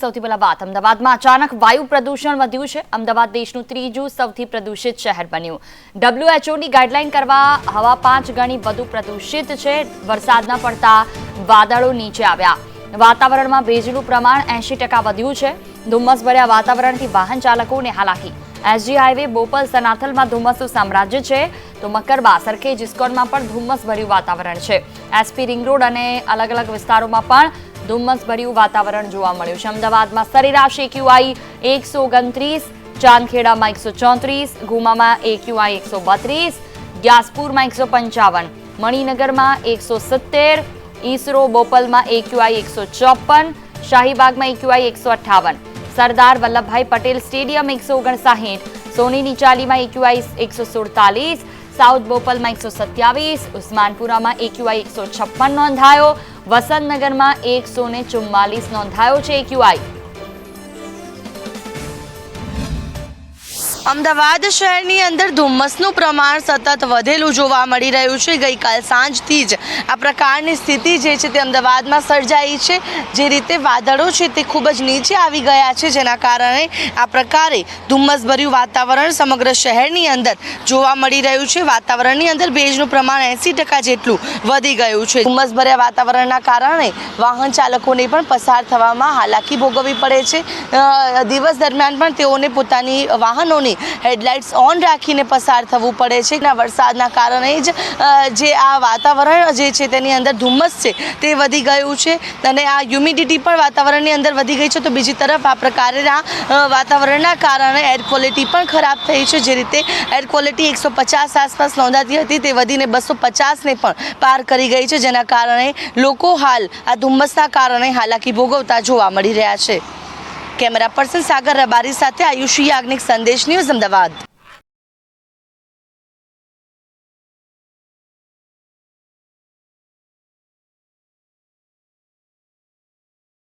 સૌથી પહેલા વાત. અમદાવાદમાં અચાનક વાયુ પ્રદૂષણ વધ્યું છે. અમદાવાદ દેશનું ત્રીજું સૌથી પ્રદૂષિત શહેર બન્યું. ડબ્લ્યુએચઓની ગાઈડલાઈન કરવા હવા પાંચ ગણી વધુ પ્રદૂષિત છે. વરસાદના પડતા વાદળો નીચે આવ્યા. વાતાવરણમાં ભેજનું પ્રમાણ એંશી ટકા વધ્યું છે. ધુમ્મસભર્યા વાતાવરણથી વાહન ચાલકોને હાલાકી. એસજી હાઈવે બોપલ સનાથલમાં ધુમ્મસનું સામ્રાજ્ય છે. તો મકરબા સરખેજ ઇસ્કોનમાં પણ ધુમ્મસભર્યું વાતાવરણ છે. એસપી રિંગ રોડ અને અલગ અલગ વિસ્તારોમાં પણ ધુમ્મસભર્યું વાતાવરણ જોવા મળ્યું છે. અમદાવાદમાં સરેરાશ એક્યુઆઈ એકસો ઓગણત્રીસ, ચાંદખેડામાં એકસો ચોત્રીસ, ગુમામાં એક્યુઆઈ એકસો બત્રીસ ગ્યાસપુરમાં એકસો પંચાવન, મણિનગરમાં એકસો સિત્તેર, ઈસરો બોપલમાં એક્યુઆઈ એકસો ચોપન શાહીબાગમાં એક્યુઆઈ એકસો અઠ્ઠાવન, સરદાર વલ્લભભાઈ પટેલ સ્ટેડિયમ એકસો ઓગણસાહીઠ સોનીની ચાલીમાં એક્યુઆઈ એકસો સુડતાલીસ સાઉથ બોપલમાં એકસો સત્યાવીસ, ઉસ્માનપુરામાં એક્યુઆઈ એકસો છપ્પન નોંધાયો, વસંતનગરમાં એકસો ને ચુમ્માલીસ નોંધાયો છે એક્યુઆઈ અમદાવાદ શહેરની અંદર ધુમ્મસનું પ્રમાણ સતત વધેલું જોવા મળી રહ્યું છે. ગઈકાલ સાંજથી જ આ પ્રકારની સ્થિતિ જે છે તે અમદાવાદમાં સર્જાઈ છે. જે રીતે વાદળો છે તે ખૂબ જ નીચે આવી ગયા છે, જેના કારણે આ પ્રકારે ધુમ્મસભર્યું વાતાવરણ સમગ્ર શહેરની અંદર જોવા મળી રહ્યું છે. વાતાવરણની અંદર ભેજનું પ્રમાણ એંસી ટકા જેટલું વધી ગયું છે. ધુમ્મસભર્યા વાતાવરણના કારણે વાહન ચાલકોને પણ પસાર થવામાં હાલાકી ભોગવવી પડે છે. દિવસ દરમિયાન પણ તેઓને પોતાની વાહનોની હેડલાઇટ્સ ઓન રાખીને પસાર થવું પડે છે. ના, વરસાદના કારણે જ જે આ વાતાવરણ જે છે તેની અંદર ધુમ્મસ છે તે વધી ગયું છે અને આ હ્યુમિડિટી પણ વાતાવરણની અંદર વધી ગઈ છે. તો બીજી તરફ આ પ્રકારના વાતાવરણના કારણે એર ક્વોલિટી પણ ખરાબ થઈ છે. જે રીતે એર ક્વોલિટી એકસો પચાસ આસપાસ નોંધાતી હતી તે વધીને બસો પચાસને પણ પાર કરી ગઈ છે. જેના કારણે લોકો હાલ આ ધુમ્મસના કારણે હાલાકી ભોગવતા જોવા મળી રહ્યા છે. કેમેરા પર્સન સાગર રબારી સાથે આયુષી યાજ્ઞિક સંદેશ ન્યૂઝ અમદાવાદ.